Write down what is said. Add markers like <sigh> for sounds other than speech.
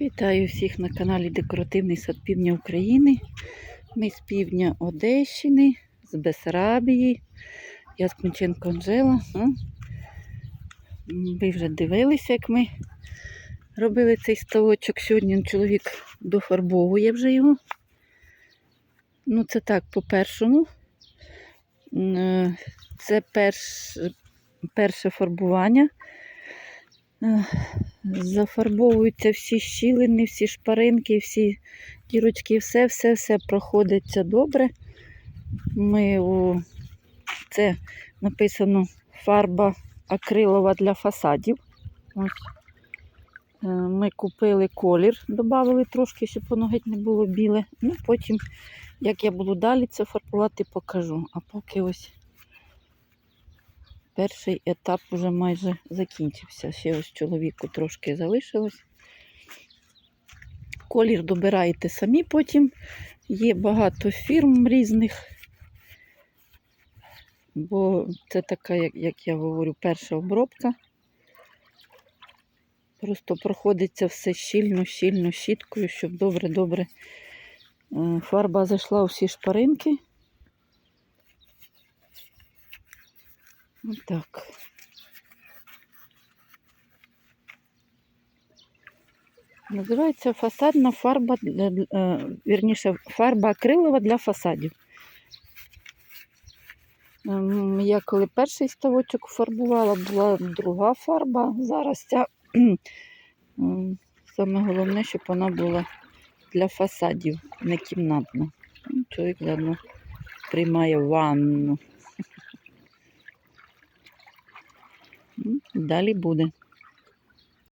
Вітаю всіх на каналі Декоративний сад Півдня України. Ми з півдня Одещини, з Бесарабії. Я з Кунченко Анжела. М. Ви вже дивилися, як ми робили цей ставочок. Сьогодні чоловік дофарбовує вже його. Ну, це так, по-першому. Е, Це перш, перше фарбування. Зафарбовуються всі щілини, всі шпаринки, всі дірочки, все, все, все проходиться добре. Ми у... Це написано фарба акрилова для фасадів. Ось. Е, Ми купили колір, додали трошки, щоб воно геть не було біле. Ну, потім, як я буду далі це фарбувати, покажу. А поки ось перший етап вже майже закінчився. Ще ось чоловіку трошки залишилось. Колір добираєте самі потім. Є багато фірм різних. Бо це така, як, я говорю, перша обробка. Просто проходиться все щільно, щільно, щіткою, щоб добре-добре е, фарба зайшла у всі шпаринки. Отак. Називається фасадна фарба, для, для- е, вірніше, фарба акрилова для фасадів. Ем, Я коли перший ставочок фарбувала, була друга фарба. Зараз ця <clears throat> ем, саме головне, щоб вона була для фасадів, не кімнатна. Ну, Чоловік заодно приймає ванну. Далі буде.